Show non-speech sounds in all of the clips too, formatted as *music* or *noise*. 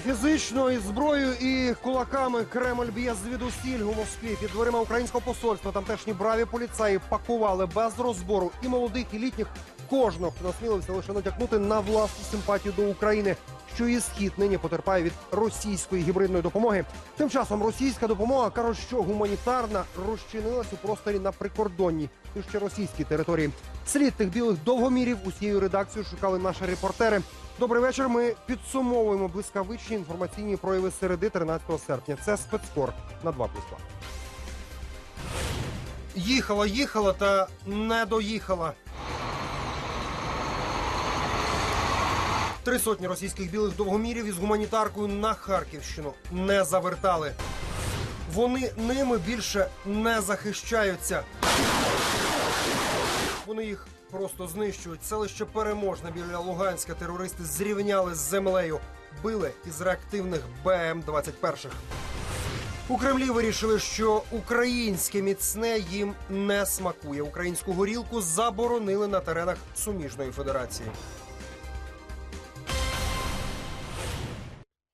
І фізично, і зброєю, і кулаками Кремль б'є звідусіль у Москві. Під дверима українського посольства тамтешні браві поліцаї пакували без розбору і молодих, і літніх кожного, хто насмілився лише натякнути на власну симпатію до України. Що і схід нині потерпає від російської гібридної допомоги. Тим часом російська допомога кажуть, що гуманітарна розчинилась у просторі на прикордонній і ще російській території. Слід тих білих довгомірів усією редакцією шукали наші репортери. Добрий вечір. Ми підсумовуємо блискавичні інформаційні прояви середи 13 серпня. Це спецкор на 2 плюс Їхала, їхала та не доїхала. Три сотні російських білих довгомірів із гуманітаркою на Харківщину не завертали. Вони ними більше не захищаються. Вони їх просто знищують. Селище переможне біля Луганська терористи зрівняли з землею, били із реактивних БМ-21. У Кремлі вирішили, що українське міцне їм не смакує. Українську горілку заборонили на теренах суміжної федерації.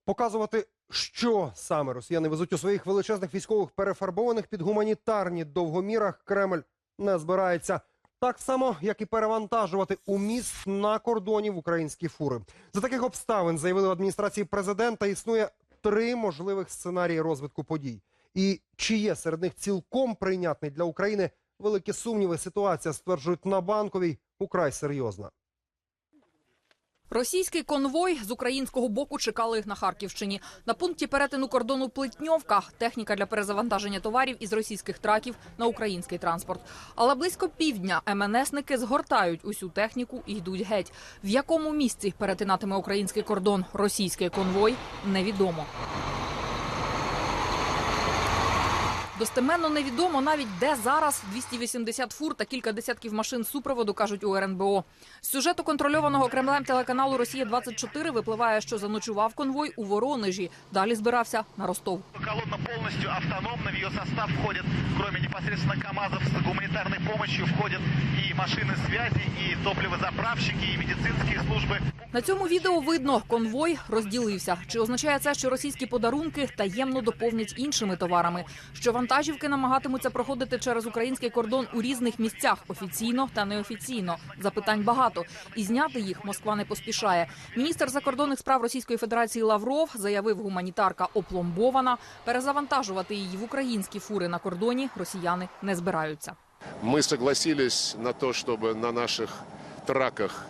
Показувати, що саме росіяни везуть у своїх величезних військових перефарбованих під гуманітарні довгомірах Кремль не збирається. Так само, як і перевантажувати у міст на кордоні в українські фури. За таких обставин заявили в адміністрації президента. Існує три можливих сценарії розвитку подій. І чи є серед них цілком прийнятний для України великі сумніви? Ситуація стверджують на банковій украй серйозна. Російський конвой з українського боку чекали на Харківщині. На пункті перетину кордону Плетньовка техніка для перезавантаження товарів із російських траків на український транспорт. Але близько півдня МНСники згортають усю техніку і йдуть геть. В якому місці перетинатиме український кордон російський конвой, невідомо. Достеменно невідомо навіть де зараз 280 фур та кілька десятків машин супроводу кажуть у РНБО. З сюжету контрольованого Кремлем телеканалу Росія 24 випливає, що заночував конвой у Воронежі. Далі збирався на Ростов. Колонна полностью автономна, в ее состав входят, кроме непосредственно КАМАЗов с гуманитарной помощью, входят и машины связи, и топливозаправщики, и медицинские службы. На цьому відео видно, конвой розділився. Чи означає це, що російські подарунки таємно доповнять іншими товарами? Що вантажівки намагатимуться проходити через український кордон у різних місцях офіційно та неофіційно? Запитань багато, і зняти їх Москва не поспішає. Міністр закордонних справ Російської Федерації Лавров заявив, гуманітарка опломбована. Перезавантажувати її в українські фури на кордоні росіяни не збираються. Мы согласились на то, чтобы на наших траках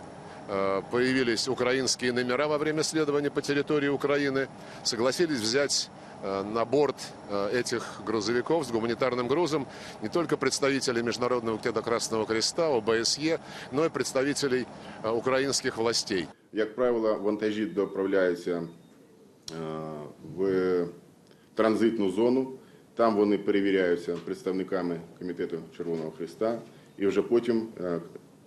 э, появились украинские номера во время следования по территории Украины. Согласились взять э, на борт э, этих грузовиков с гуманитарным грузом не только представителей Международного комитета Красного Креста, ОБСЕ, но и представителей э, украинских властей. Як правило, вантажі доправляються е, в транзитну зону. Там вони перевіряються представниками комітету Червоного Христа, і вже потім е,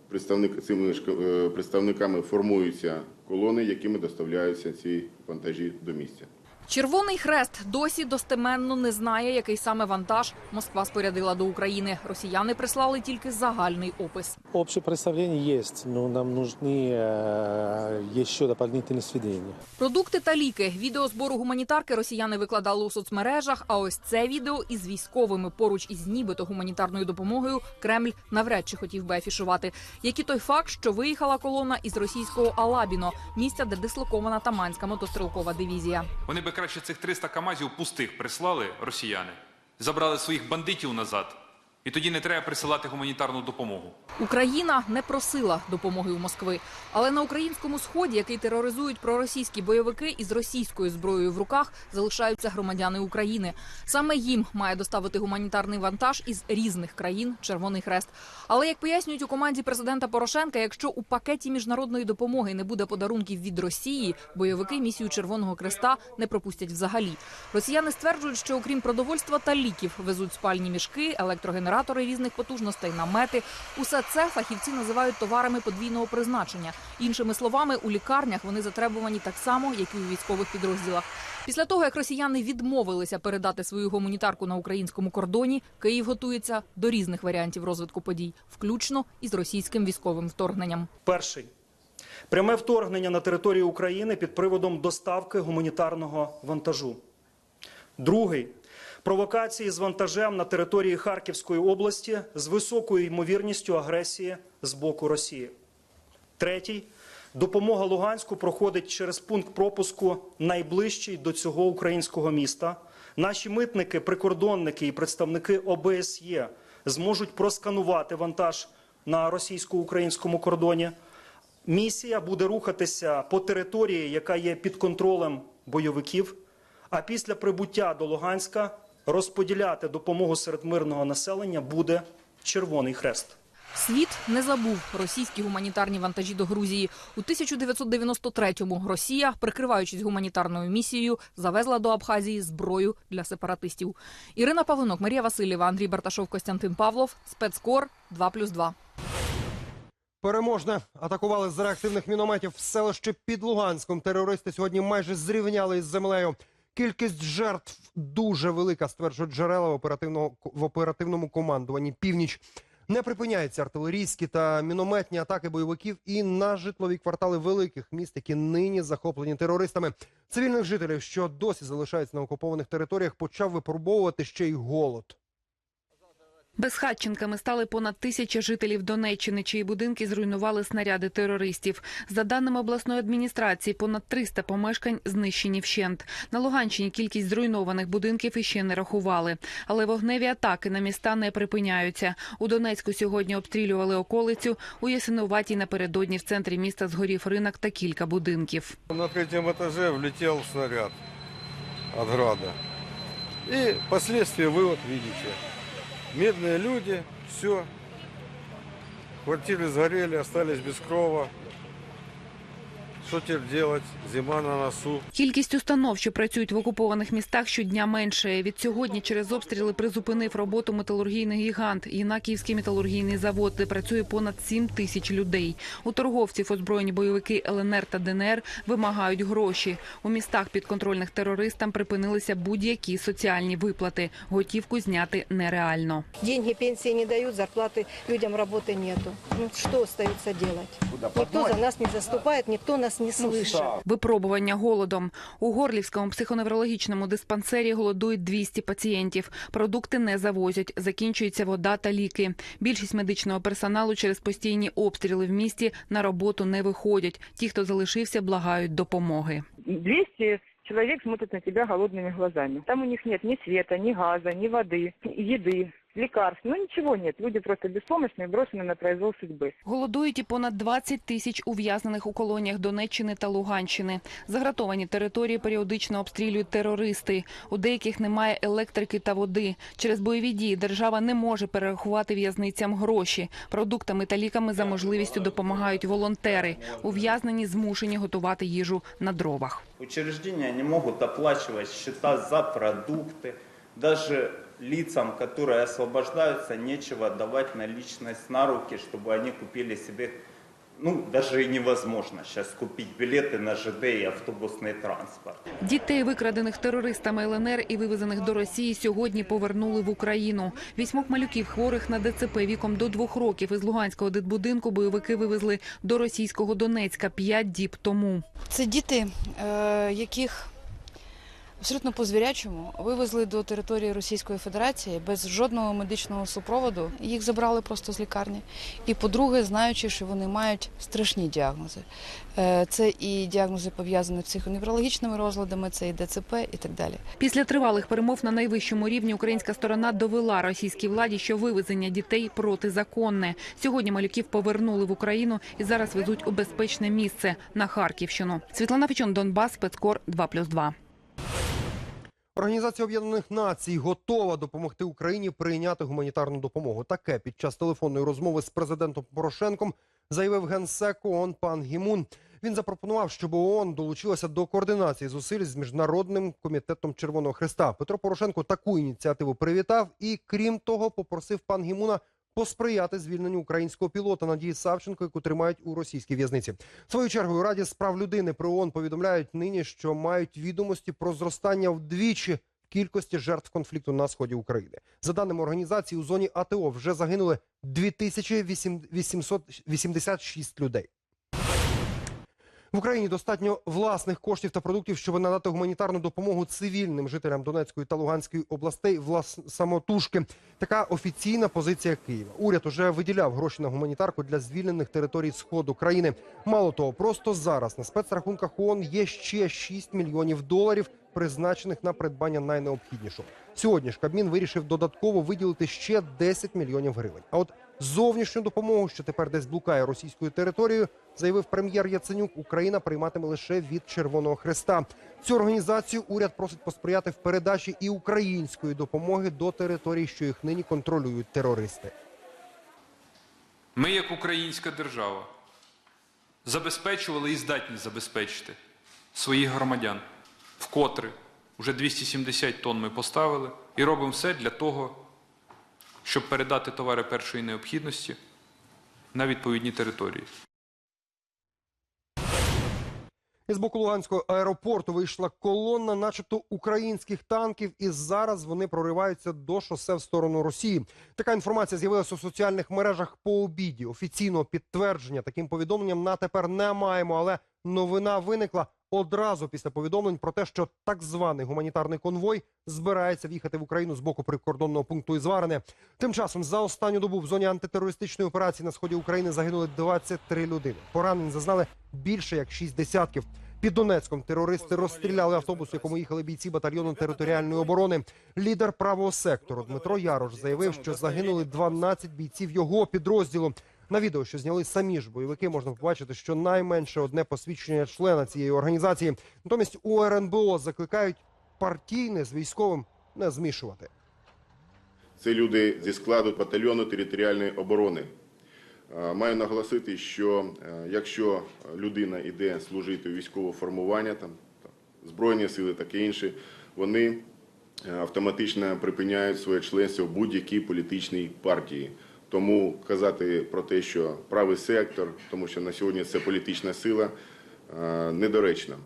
представник, цими ж е, представниками формуються колони, якими доставляються ці вантажі до місця. Червоний хрест досі достеменно не знає, який саме вантаж Москва спорядила до України. Росіяни прислали тільки загальний опис. Общее представление есть, но нам нужны э, еще дополнительные сведения. Продукти та ліки. Відео збору гуманітарки росіяни викладали у соцмережах. А ось це відео із військовими поруч із нібито гуманітарною допомогою Кремль навряд чи хотів би афішувати. Як і той факт, що виїхала колона із російського Алабіно, місця, де дислокована Таманська мотострілкова дивізія. Вони би краще цих 300 камазів пустих прислали росіяни, забрали своїх бандитів назад, і тоді не треба присилати гуманітарну допомогу. Україна не просила допомоги у Москви, але на українському сході, який тероризують проросійські бойовики із російською зброєю в руках, залишаються громадяни України. Саме їм має доставити гуманітарний вантаж із різних країн Червоний Хрест. Але як пояснюють у команді президента Порошенка, якщо у пакеті міжнародної допомоги не буде подарунків від Росії, бойовики місію Червоного Креста не пропустять взагалі. Росіяни стверджують, що окрім продовольства та ліків везуть спальні мішки, електрогенератори різних потужностей, намети. Усе це фахівці називають товарами подвійного призначення. Іншими словами, у лікарнях вони затребувані так само, як і у військових підрозділах. Після того, як росіяни відмовилися передати свою гуманітарку на українському кордоні, Київ готується до різних варіантів розвитку подій, включно із російським військовим вторгненням. Перший Пряме вторгнення на територію України під приводом доставки гуманітарного вантажу. Другий провокації з вантажем на території Харківської області з високою ймовірністю агресії з боку Росії. Третій допомога Луганську проходить через пункт пропуску найближчий до цього українського міста. Наші митники, прикордонники і представники ОБСЄ зможуть просканувати вантаж на російсько-українському кордоні. Місія буде рухатися по території, яка є під контролем бойовиків. А після прибуття до Луганська розподіляти допомогу серед мирного населення буде Червоний Хрест. Світ не забув російські гуманітарні вантажі до Грузії. У 1993-му Росія, прикриваючись гуманітарною місією, завезла до Абхазії зброю для сепаратистів. Ірина Павлинок, Марія Васильєва, Андрій Барташов, Костянтин Павлов. Спецкор 2+,2. Переможне атакували з реактивних мінометів в селище під Луганськом. Терористи сьогодні майже зрівняли із землею. Кількість жертв дуже велика, стверджують джерела в оперативного в оперативному командуванні. Північ не припиняються артилерійські та мінометні атаки бойовиків і на житлові квартали великих міст, які нині захоплені терористами. Цивільних жителів, що досі залишаються на окупованих територіях, почав випробовувати ще й голод. Безхатченками стали понад тисяча жителів Донеччини, чиї будинки зруйнували снаряди терористів. За даними обласної адміністрації, понад 300 помешкань знищені вщент. На Луганщині кількість зруйнованих будинків іще не рахували. Але вогневі атаки на міста не припиняються. У Донецьку сьогодні обстрілювали околицю. У Ясинуватій напередодні в центрі міста згорів ринок та кілька будинків. На третьем этаже влетел снаряд от града. И последствия вы вот видите. Медные люди, все. Квартиры сгорели, остались без крова. Что теперь делать? Зима на носу. Кількість установ, що працюють в окупованих містах, щодня меншає. Від сьогодні через обстріли призупинив роботу металургійний гігант Єнакіївський металургійний завод, де працює понад 7 тисяч людей. У торговців озброєні бойовики ЛНР та ДНР вимагають гроші. У містах підконтрольних терористам припинилися будь-які соціальні виплати. Готівку зняти нереально. Деньги, пенсии не дают, зарплаты людям работы нету. Ну, что остается делать? Никто за нас не заступает, никто нас не слышит. Випробування голодом. У Горлівському психоневрологічному диспансері голодують 200 пацієнтів. Продукти не завозять, закінчується вода та ліки. Більшість медичного персоналу через постійні обстріли в місті на роботу не виходять. Ті, хто залишився, благають допомоги. 200 человек смотрят на тебя голодными глазами. Там у них нет ни света, ни газа, ни воды, еды, лекарств. Ну ничего нет. Люди просто беспомощные, брошены на произвол судьбы. Голодують і понад 20 тисяч ув'язнених у колоніях Донеччини та Луганщини. Загратовані території періодично обстрілюють терористи. У деяких немає електрики та води. Через бойові дії держава не може перерахувати в'язницям гроші. Продуктами та ліками за можливістю допомагають волонтери. Ув'язнені змушені готувати їжу на дровах. Учреждения не могут оплачивать счета за продукты. Даже лицам, которые освобождаются, нечего давать наличность на руки, чтобы они купили себе, ну, даже и невозможно сейчас купить билеты на ЖД и автобусный транспорт. Дітей, викрадених терористами ЛНР і вивезених до Росії, сьогодні повернули в Україну. Вісьмох малюків, хворих на ДЦП віком до двох років із Луганського дитбудинку бойовики вивезли до російського Донецька п'ять діб тому. Це діти, е, яких абсолютно по звірячому вивезли до території Російської Федерації без жодного медичного супроводу. Їх забрали просто з лікарні. І, по-друге, знаючи, що вони мають страшні діагнози. Е, Це і діагнози пов'язані з психоневрологічними розладами, це і ДЦП, і так далі. Після тривалих перемов на найвищому рівні українська сторона довела російській владі, що вивезення дітей протизаконне. Сьогодні малюків повернули в Україну і зараз везуть у безпечне місце на Харківщину. Світлана Фічон, Донбас, спецкор 2+,2. Організація Об'єднаних Націй готова допомогти Україні прийняти гуманітарну допомогу. Таке під час телефонної розмови з президентом Порошенком заявив генсек ООН пан Гімун. Він запропонував, щоб ООН долучилася до координації зусиль з міжнародним комітетом Червоного Христа. Петро Порошенко таку ініціативу привітав і, крім того, попросив пан Гімуна посприяти звільненню українського пілота Надії Савченко, яку тримають у російській в'язниці. Свою чергою раді справ людини при ООН повідомляють нині, що мають відомості про зростання вдвічі кількості жертв конфлікту на сході України. За даними організації, у зоні АТО вже загинули 2886 людей. В Україні достатньо власних коштів та продуктів, щоб надати гуманітарну допомогу цивільним жителям Донецької та Луганської областей влас самотужки. Така офіційна позиція Києва. Уряд уже виділяв гроші на гуманітарку для звільнених територій сходу країни. Мало того, просто зараз на спецрахунках ООН є ще 6 мільйонів доларів, призначених на придбання найнеобхіднішого. Сьогодні ж Кабмін вирішив додатково виділити ще 10 мільйонів гривень. А от зовнішню допомогу, що тепер десь блукає російською територією, заявив прем'єр Яценюк, Україна прийматиме лише від Червоного Хреста. Цю організацію уряд просить посприяти в передачі і української допомоги до територій, що їх нині контролюють терористи. Ми, як українська держава, забезпечували і здатні забезпечити своїх громадян. Вкотре вже 270 тонн ми поставили і робимо все для того, щоб передати товари першої необхідності на відповідні території. Із боку Луганського аеропорту вийшла колонна, начебто українських танків, і зараз вони прориваються до шосе в сторону Росії. Така інформація з'явилася у соціальних мережах по обіді. Офіційного підтвердження таким повідомленням на тепер не маємо, але новина виникла одразу після повідомлень про те, що так званий гуманітарний конвой збирається в'їхати в Україну з боку прикордонного пункту Ізварене. Тим часом за останню добу в зоні антитерористичної операції на сході України загинули 23 людини. Поранень зазнали більше як 6 десятків. Під Донецьком терористи розстріляли автобус, в якому їхали бійці батальйону територіальної оборони. Лідер правого сектору Дмитро Ярош заявив, що загинули 12 бійців його підрозділу. На відео, що зняли самі ж бойовики, можна побачити, що найменше одне посвідчення члена цієї організації. Натомість у РНБО закликають партійне з військовим не змішувати. Це люди зі складу батальйону територіальної оборони. Маю наголосити, що якщо людина йде служити у військове формування, там, збройні сили, таке інше, вони автоматично припиняють своє членство в будь-якій політичній партії. Тому казати про те, що правий сектор, тому що на сьогодні це політична сила, е, недоречно.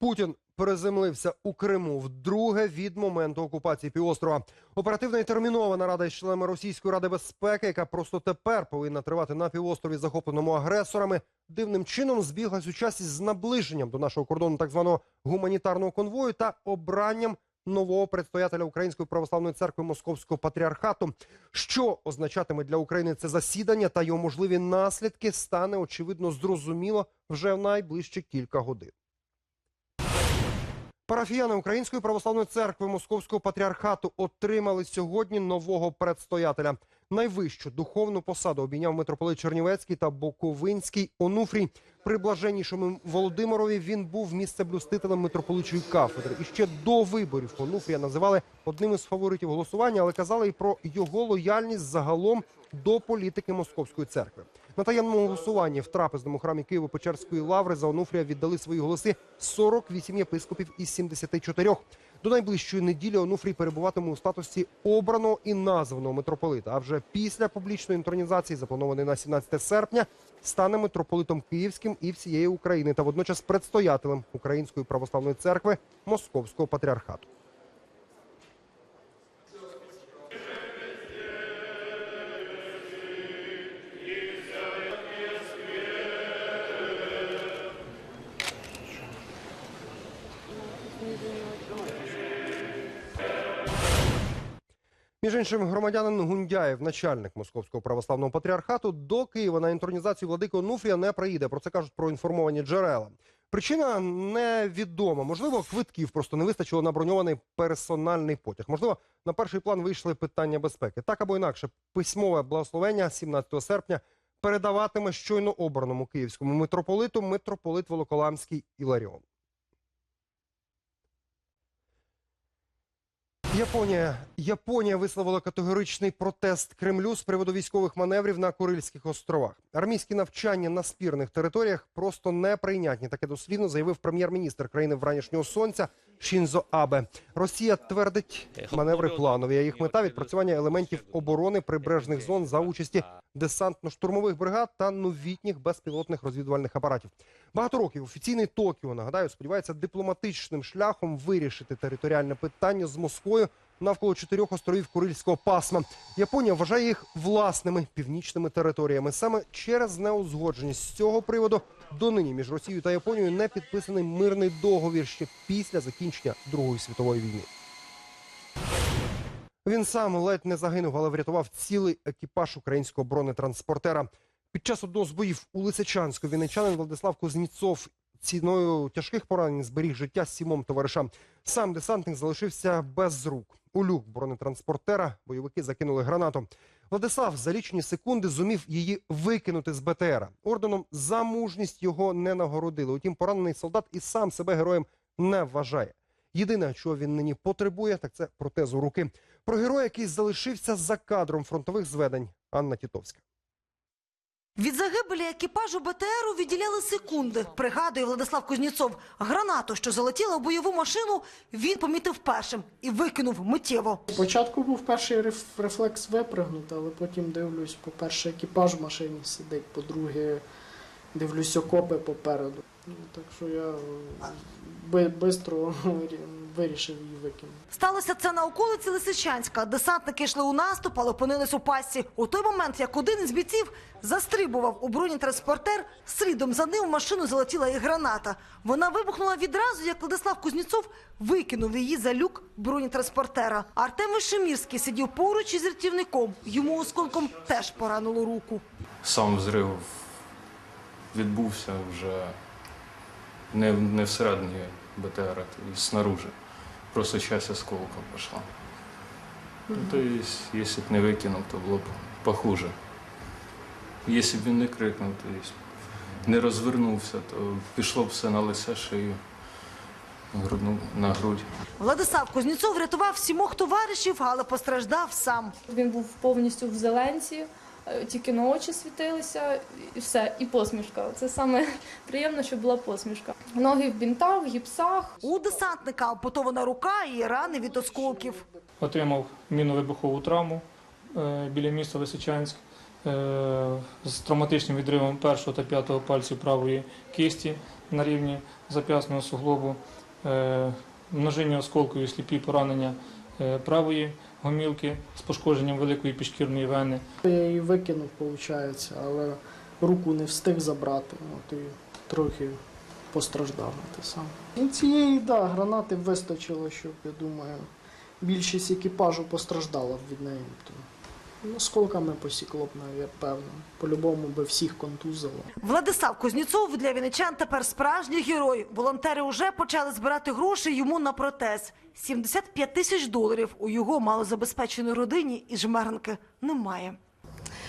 Путін переземлився у Криму вдруге від моменту окупації півострова. Оперативна і термінова нарада із членами Російської ради безпеки, яка просто тепер повинна тривати на півострові, захопленому агресорами, дивним чином збіглась у часі з наближенням до нашого кордону так званого гуманітарного конвою та обранням нового предстоятеля Української православної церкви Московського патріархату. Що означатиме для України це засідання та його можливі наслідки, стане очевидно зрозуміло вже в найближчі кілька годин. Парафіяни Української православної церкви Московського патріархату отримали сьогодні нового предстоятеля. Найвищу духовну посаду обійняв митрополит Чернівецький та Буковинський Онуфрій. При блаженнішому Володимирові він був місцеблюстителем митрополичої кафедри. І ще до виборів Онуфрія називали одним із фаворитів голосування, але казали і про його лояльність загалом до політики Московської церкви. На таємному голосуванні в трапезному храмі Києво-Печерської лаври за Онуфрія віддали свої голоси 48 єпископів із 74. До найближчої неділі Онуфрій перебуватиме у статусі обраного і названого митрополита. А вже після публічної інтронізації, запланованої на 17 серпня, стане митрополитом Київським і всієї України та водночас предстоятелем Української православної церкви Московського патріархату. Між іншим, громадянин Гундяєв, начальник Московського православного патріархату, до Києва на інтронізацію владики Онуфрія не приїде. Про це кажуть проінформовані джерела. Причина невідома. Можливо, квитків просто не вистачило на броньований персональний потяг. Можливо, на перший план вийшли питання безпеки. Так або інакше, письмове благословення 17 серпня передаватиме щойно обраному київському митрополиту митрополит Волоколамський Іларіон. Японія Японія висловила категоричний протест Кремлю з приводу військових маневрів на Курильських островах. Армійські навчання на спірних територіях просто неприйнятні. Таке дослівно заявив прем'єр-міністр країни вранішнього сонця Шінзо Абе. Росія твердить маневри планові. а Їх мета відпрацювання елементів оборони прибережних зон за участі десантно-штурмових бригад та новітніх безпілотних розвідувальних апаратів. Багато років офіційний Токіо нагадаю сподівається дипломатичним шляхом вирішити територіальне питання з Москвою навколо чотирьох островів Курильського пасма. Японія вважає їх власними північними територіями. Саме через неузгодженість з цього приводу донині між Росією та Японією не підписаний мирний договір ще після закінчення Другої світової війни. Він сам ледь не загинув, але врятував цілий екіпаж українського бронетранспортера. Під час одного з боїв у Лисичанську вінничанин Владислав Кузніцов ціною тяжких поранень зберіг життя сімом товаришам. Сам десантник залишився без рук. У люк бронетранспортера бойовики закинули гранату. Владислав за лічені секунди зумів її викинути з БТРа. Орденом за мужність його не нагородили. Утім, поранений солдат і сам себе героєм не вважає. Єдине, чого він нині потребує, так це протезу руки. Про героя, який залишився за кадром фронтових зведень, Анна Тітовська. Від загибелі екіпажу БТРу відділяли секунди. Пригадує Владислав Кузнєцов. Гранату, що залетіла в бойову машину, він помітив першим і викинув миттєво. Спочатку був перший реф- рефлекс випригнути, але потім дивлюсь, по-перше, екіпаж в машині сидить, по-друге, дивлюсь окопи попереду. Ну, Так що я швидко вирішив її викинути. Сталося це на околиці Лисичанська. Десантники йшли у наступ, але опинились у пастці. У той момент, як один із бійців застрибував у бронетранспортер, слідом за ним в машину залетіла і граната. Вона вибухнула відразу, як Владислав Кузнєцов викинув її за люк бронетранспортера. Артем Вишемірський сидів поруч із рятівником. Йому осколком теж поранило руку. Сам взрив відбувся вже не, не всередині БТР, а снаружи. Просто часть осколка пішла. Ну, то есть, якщо б не викинув, то було б похуже. Якщо б він не крикнув, то есть, не розвернувся, то пішло б все на лице шию, грудну, на грудь. Владислав Кузнєцов врятував сімох товаришів, але постраждав сам. Він був повністю в зеленці, тільки на очі світилися, і все, і посмішка. Це саме *laughs* приємно, що була посмішка. Ноги в бінтах, гіпсах. У десантника ампутована рука і рани від осколків. Отримав мінно-вибухову травму е, біля міста Лисичанськ е, з травматичним відривом першого та п'ятого пальців правої кисті на рівні зап'ясного суглобу, е, множинні осколкові сліпі поранення е, правої гомілки з пошкодженням великої пішкірної вени. Я її викинув, виходить, але руку не встиг забрати, от і трохи постраждав на те саме. Ну, цієї да, гранати вистачило, щоб, я думаю, більшість екіпажу постраждала від неї. Ну, осколками посікло б, навіть, певно. По-любому би всіх контузило. Владислав Кузнєцов для вінничан тепер справжній герой. Волонтери вже почали збирати гроші йому на протез. 75 тисяч доларів у його малозабезпеченій родині і жмеренки немає.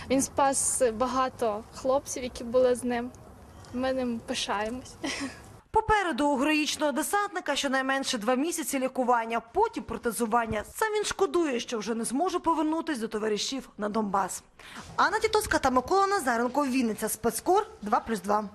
Він спас багато хлопців, які були з ним. Ми ним пишаємось. Попереду у героїчного десантника щонайменше два місяці лікування, потім протезування. Сам він шкодує, що вже не зможе повернутись до товаришів на Донбас. Анна Тітовська та Микола Назаренко, Вінниця, спецкор 2+,2.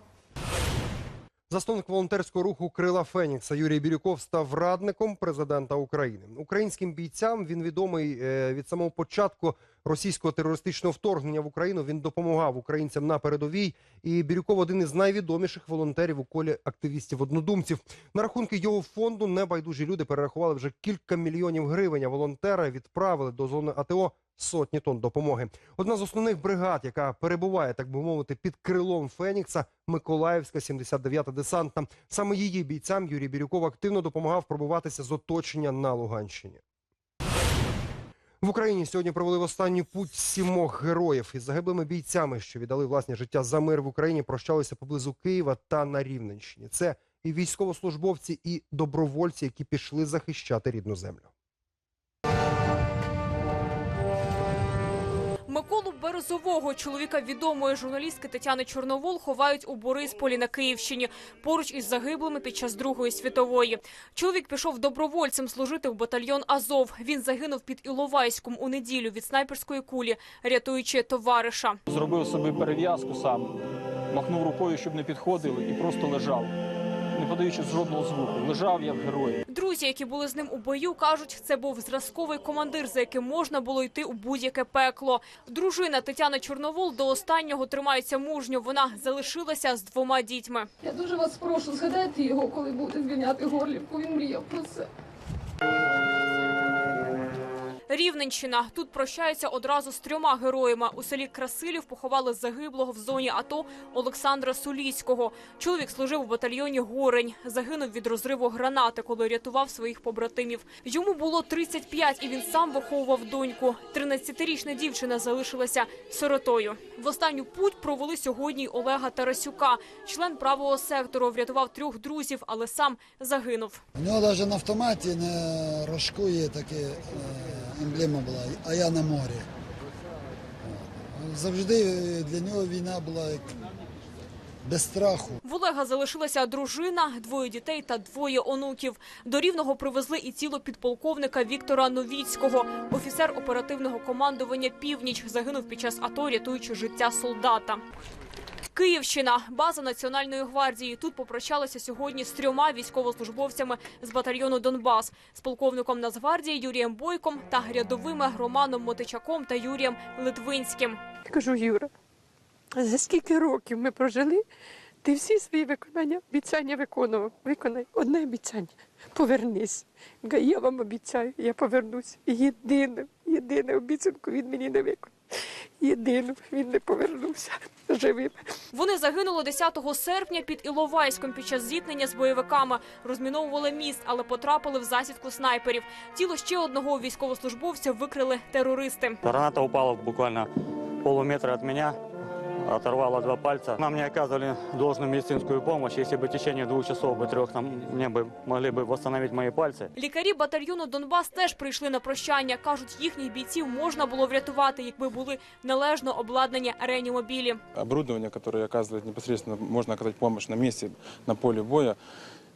Засновник волонтерського руху Крила Фенікса Юрій Бірюков став радником президента України. Українським бійцям він відомий е, від самого початку російського терористичного вторгнення в Україну. Він допомагав українцям на передовій. І Бірюков один із найвідоміших волонтерів у колі активістів-однодумців. На рахунки його фонду небайдужі люди перерахували вже кілька мільйонів гривень. А волонтери відправили до зони АТО сотні тонн допомоги. Одна з основних бригад, яка перебуває, так би мовити, під крилом Фенікса, Миколаївська 79-та десантна. Саме її бійцям Юрій Бірюков активно допомагав пробуватися з оточення на Луганщині. В Україні сьогодні провели в останню путь сімох героїв із загиблими бійцями, що віддали власне життя за мир в Україні. Прощалися поблизу Києва та на Рівненщині. Це і військовослужбовці, і добровольці, які пішли захищати рідну землю. Березового, чоловіка відомої журналістки Тетяни Чорновол, ховають у Борисполі на Київщині поруч із загиблими під час Другої світової. Чоловік пішов добровольцем служити в батальйон Азов. Він загинув під Іловайськом у неділю від снайперської кулі, рятуючи товариша. Зробив собі перев'язку сам, махнув рукою, щоб не підходили, і просто лежав, не подаючи жодного звуку. Лежав як герой. Друзі, які були з ним у бою, кажуть, це був зразковий командир, за яким можна було йти у будь-яке пекло. Дружина Тетяна Чорновол до останнього тримається мужньо. Вона залишилася з двома дітьми. Я дуже вас прошу, згадайте його, коли будете звільняти Горлівку. Він мріяв про це. Рівненщина. Тут прощаються одразу з трьома героями. У селі Красилів поховали загиблого в зоні АТО Олександра Суліцького. Чоловік служив у батальйоні Горень. Загинув від розриву гранати, коли рятував своїх побратимів. Йому було 35, і він сам виховував доньку. 13-річна дівчина залишилася сиротою. В останню путь провели сьогодні Олега Тарасюка. Член правого сектору врятував трьох друзів, але сам загинув. У нього навіть на автоматі на рожку є таке е, емблема була, а я на морі. Завжди для нього війна була як без страху. В Олега залишилася дружина, двоє дітей та двоє онуків. До Рівного привезли і тіло підполковника Віктора Новіцького. Офіцер оперативного командування «Північ» загинув під час АТО, рятуючи життя солдата. Київщина, база Національної гвардії. Тут попрощалися сьогодні з трьома військовослужбовцями з батальйону Донбас, з полковником Нацгвардії Юрієм Бойком та рядовими Романом Мотичаком та Юрієм Литвинським. Кажу, Юра, за скільки років ми прожили, ти всі свої виконання, обіцяння виконував. Виконай одне обіцяння. Повернись. Я вам обіцяю, я повернусь. Єдину, єдину обіцянку він мені не виконав. Єдину він не повернувся живим. Вони загинули 10 серпня під Іловайськом під час зіткнення з бойовиками. Розміновували міст, але потрапили в засідку снайперів. Тіло ще одного військовослужбовця викрили терористи. Граната упала буквально полуметра від меня, оторвала два пальца. Нам не оказывали должную медицинскую помощь. Если бы в течение двух часов, бы трех, нам, мне бы могли бы восстановить мои пальцы. Лікарі батальйону Донбас теж прийшли на прощання. кажуть, їхніх бійців можна було врятувати, якби були належно обладнані реанімобілі. оборудование, которое оказывает непосредственно, можно оказать помощь на месте, на поле боя,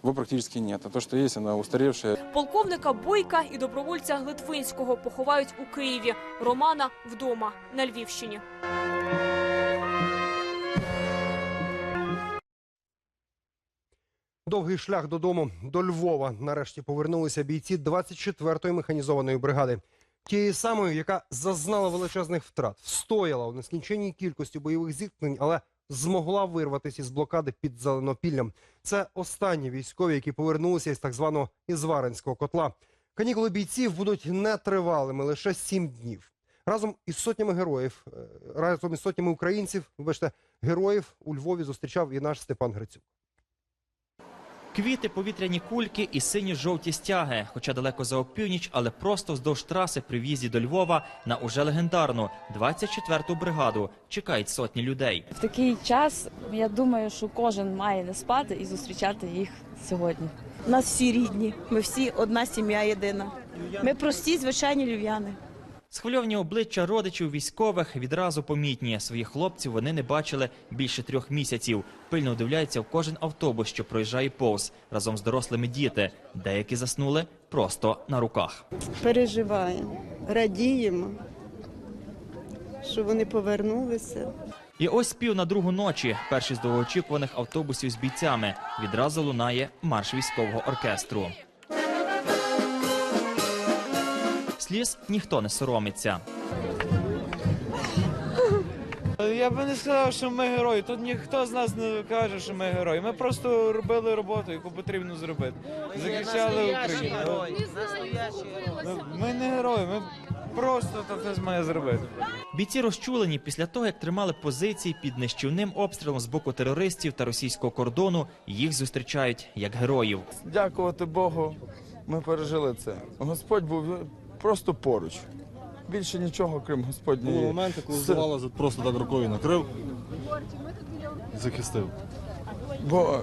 его практически нет. А то, что есть, оно устаревшее. Полковника Бойка і добровольця Литвинського поховають у Києві. Романа вдома на Львівщині. Довгий шлях додому до Львова. Нарешті повернулися бійці 24-ї механізованої бригади. Тієї самої, яка зазнала величезних втрат, встояла у нескінченній кількості бойових зіткнень, але змогла вирватися із блокади під Зеленопіллям. Це останні військові, які повернулися із так званого Ізваренського котла. Канікули бійців будуть нетривалими, лише сім днів. Разом із сотнями героїв, е, разом із сотнями українців, вибачте, героїв у Львові зустрічав і наш Степан Грицюк. Квіти, повітряні кульки і сині-жовті стяги. Хоча далеко за опівніч, але просто вздовж траси при в'їзді до Львова на уже легендарну 24-ту бригаду чекають сотні людей. В такий час я думаю, що кожен має не спати і зустрічати їх сьогодні. У нас всі рідні, ми всі одна сім'я єдина. Ми прості, звичайні львів'яни. Схвильовані обличчя родичів військових відразу помітні. Своїх хлопців вони не бачили більше трьох місяців. Пильно вдивляються в кожен автобус, що проїжджає повз разом з дорослими діти. Деякі заснули просто на руках. Переживаємо, радіємо, що вони повернулися. І ось пів на другу ночі. Перший з довгоочікуваних автобусів з бійцями відразу лунає марш військового оркестру. Сліз ніхто не соромиться. Я би не сказав, що ми герої. Тут ніхто з нас не каже, що ми герої. Ми просто робили роботу, яку потрібно зробити. Захищали Україну. Ну, Ми не герої, ми просто то хтось має зробити. Бійці розчулені після того, як тримали позиції під нищівним обстрілом з боку терористів та російського кордону. Їх зустрічають як героїв. Дякувати Богу, ми пережили це. Господь був просто поруч. Більше нічого, крім Господньої. Були моменти, коли здавалося, просто так рукою накрив захистив. Бо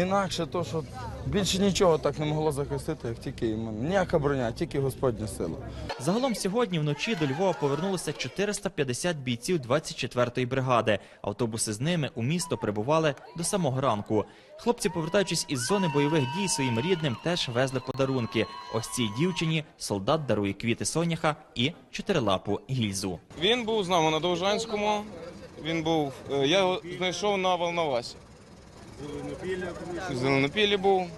інакше то, що більше нічого так не могло захистити, як тільки іменно. Ніяка броня, тільки Господня сила. Загалом сьогодні вночі до Львова повернулося 450 бійців 24-ї бригади. Автобуси з ними у місто прибували до самого ранку. Хлопці, повертаючись із зони бойових дій своїм рідним, теж везли подарунки. Ось цій дівчині солдат дарує квіти соняха і чотирилапу гільзу. Він був з нами на Довжанському. Він був. е, Я його знайшов на Волновасі. В Зеленопіллі був.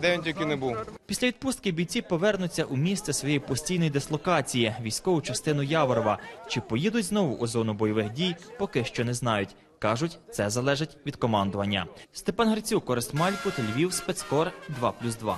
Де, він тільки не був. Після відпустки бійці повернуться у місце своєї постійної дислокації, військову частину Яворова. Чи поїдуть знову у зону бойових дій, поки що не знають. Кажуть, це залежить від командування. Степан Грицюк, Корист Малькут, Львів, спецкор 2+,2.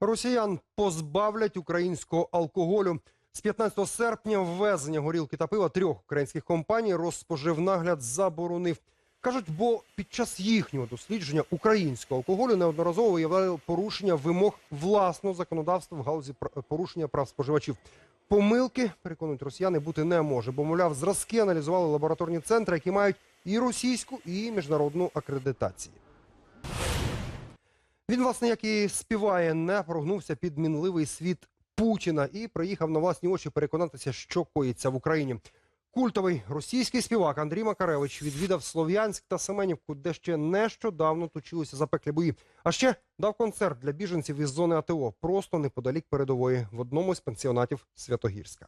Росіян позбавлять українського алкоголю. З 15 серпня ввезення горілки та пива трьох українських компаній розспоживнагляд заборонив. Кажуть, бо під час їхнього дослідження українського алкоголю неодноразово виявляли порушення вимог власного законодавства в галузі порушення прав споживачів. Помилки, переконують росіяни, бути не може, бо, мовляв, зразки аналізували лабораторні центри, які мають і російську, і міжнародну акредитацію. Він, власне, як і співає, не прогнувся під мінливий світ Путіна і приїхав на власні очі переконатися, що коїться в Україні. Культовий російський співак Андрій Макаревич відвідав Слов'янськ та Семенівку, де ще нещодавно точилися запеклі бої. А ще дав концерт для біженців із зони АТО просто неподалік передової в одному з пансіонатів Святогірська.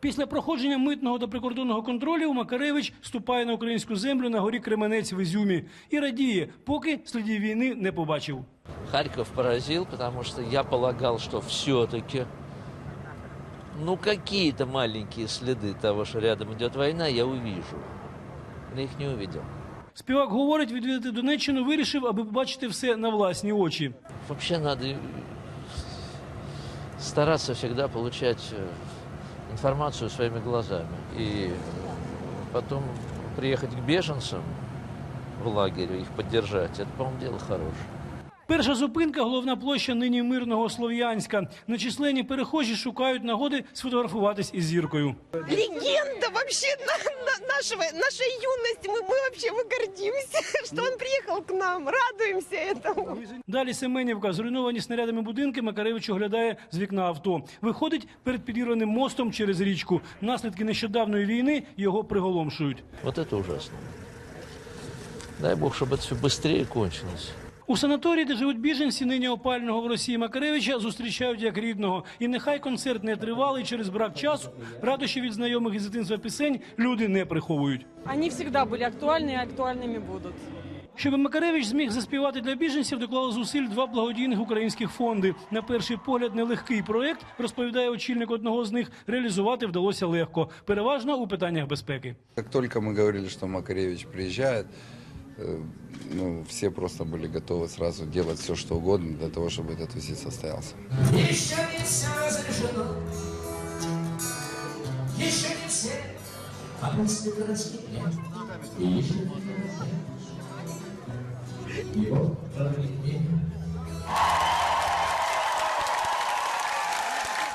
Після проходження митного та прикордонного контролю Макаревич ступає на українську землю на горі Кременець в Ізюмі і радіє, поки слідів війни не побачив. Харьков поразил, потому что я полагал, что все-таки, ну, какие-то маленькие следы того, что рядом идет война, я увижу. Но их не увидел. Співак говорить, відвідати Донеччину вирішив, аби побачити все на власні очі. Вообще надо э, стараться всегда получать э, информацию своими глазами. И потом приехать к беженцам в лагерь, их поддержать, это, по-моему, дело хорошее. Перша зупинка головна площа нині мирного Слов'янська. Нечисленні перехожі шукають нагоди сфотографуватись із зіркою. Легенда вообще на- на- нашего, нашей юности. Мы, мы вообще мы гордимся, *laughs* что он приехал к нам. Радуемся этому. Далі Семенівка, зруйновані снарядами будинки, Макаревич оглядає з вікна авто. Виходить перед підірваним мостом через річку. Наслідки нещодавної війни його приголомшують. Вот это ужасно. Дай бог, чтобы это все быстрее кончилось. У санаторії, де живуть біженці, нині опального в Росії Макаревича, зустрічають як рідного. І нехай концерт не тривалий через брак часу, радощі від знайомих із дитинства пісень люди не приховують. Они всегда были актуальны и актуальными будут. Щоб Макаревич зміг заспівати для біженців, доклали зусиль два благодійних українських фонди. На перший погляд нелегкий проект, розповідає очільник одного з них, реалізувати вдалося легко, переважно у питаннях безпеки. Как только мы говорили, что Макаревич приезжает, э, Ну, все просто были готовы сразу делать все, что угодно для того, чтобы этот визит состоялся. Еще не все разрешено, еще не все, а вот мне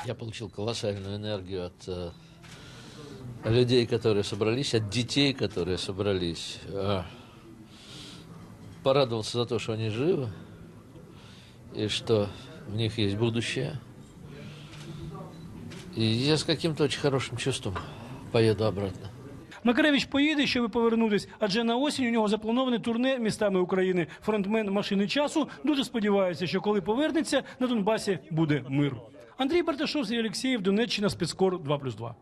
Я получил колоссальную энергию от э, людей, которые собрались, от детей, которые собрались. Порадовался за то, что они живы и что в них есть будущее. И я с каким-то очень хорошим чувством поеду обратно. Макаревич поїде, щоб повернутись, адже на осінь у нього заплановане турне містами України. Фронтмен машини часу дуже сподівається, що коли повернеться, на Донбасі буде мир. Андрій Барташов, Сергій Олексєєв, Донеччина, спецкор 2+,2.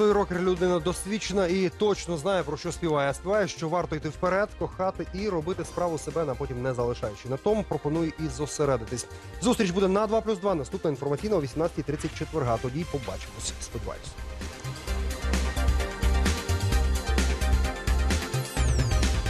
Той рокер людина досвідчена і точно знає про що співає. Співає, що варто йти вперед, кохати і робити справу себе, на потім не залишаючи. На тому пропоную і зосередитись. Зустріч буде на 2+,2. Наступна інформаційна о 18.30 четверга. Тоді побачимось. Сподіваюсь.